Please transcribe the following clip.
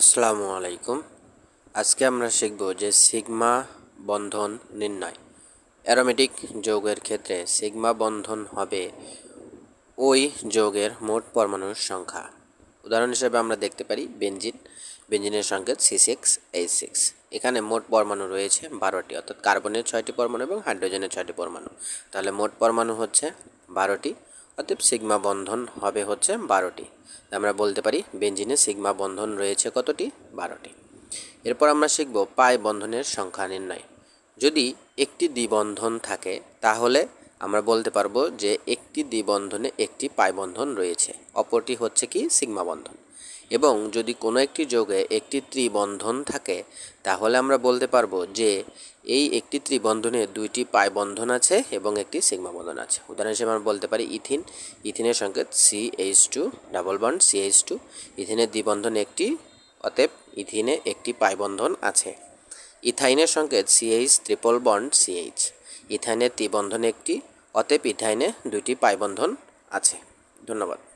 আসসালামু আলাইকুম। আজকে আমরা শিখব যে সিগমা বন্ধন নির্ণয়। অ্যারোমেটিক যৌগের ক্ষেত্রে সিগমা বন্ধন হবে ওই যৌগের মোট পরমাণুর সংখ্যা। উদাহরণ হিসেবে আমরা দেখতে পারি বেঞ্জিন বেঞ্জিনের সংকেত সি সিক্স এইচ সিক্স এখানে মোট পরমাণু রয়েছে বারোটি, অর্থাৎ কার্বনের ছয়টি পরমাণু এবং হাইড্রোজেনের ছয়টি পরমাণু। তাহলে মোট পরমাণু হচ্ছে বারোটি। অতএব সিগমা বন্ধন হবে হচ্ছে বারোটি। আমরা বলতে পারি বেঞ্জিনে সিগমা বন্ধন রয়েছে কতটি? বারোটি। এরপর আমরা শিখব পাই বন্ধনের সংখ্যা নির্ণয়। যদি একটি দ্বিবন্ধন থাকে, তাহলে আমরা বলতে পারব যে একটি দ্বিবন্ধনে একটি পাই বন্ধন রয়েছে। অপরটি হচ্ছে কি? সিগমা বন্ধন। এবং যদি কোনো একটি যোগে একটি ত্রিবন্ধন থাকে, তাহলে আমরা বলতে পারব যে এই একটি ত্রিবন্ধনে দুইটি পাই বন্ধন আছে এবং একটি সিগমা বন্ধন আছে। উদাহরণ হিসেবে আমরা বলতে পারি ইথিন। ইথিনের সংকেত C H two double bond C H two ইথিনের দ্বিবন্ধন একটি, অতএব ইথিনে একটি পাই বন্ধন আছে। ইথাইনের সংকেত সিএইচ ট্রিপল বন্ড সিএইচ ইথাইনের ত্রিবন্ধন একটি, অতএব ইথাইনে দুইটি পাই বন্ধন আছে। ধন্যবাদ।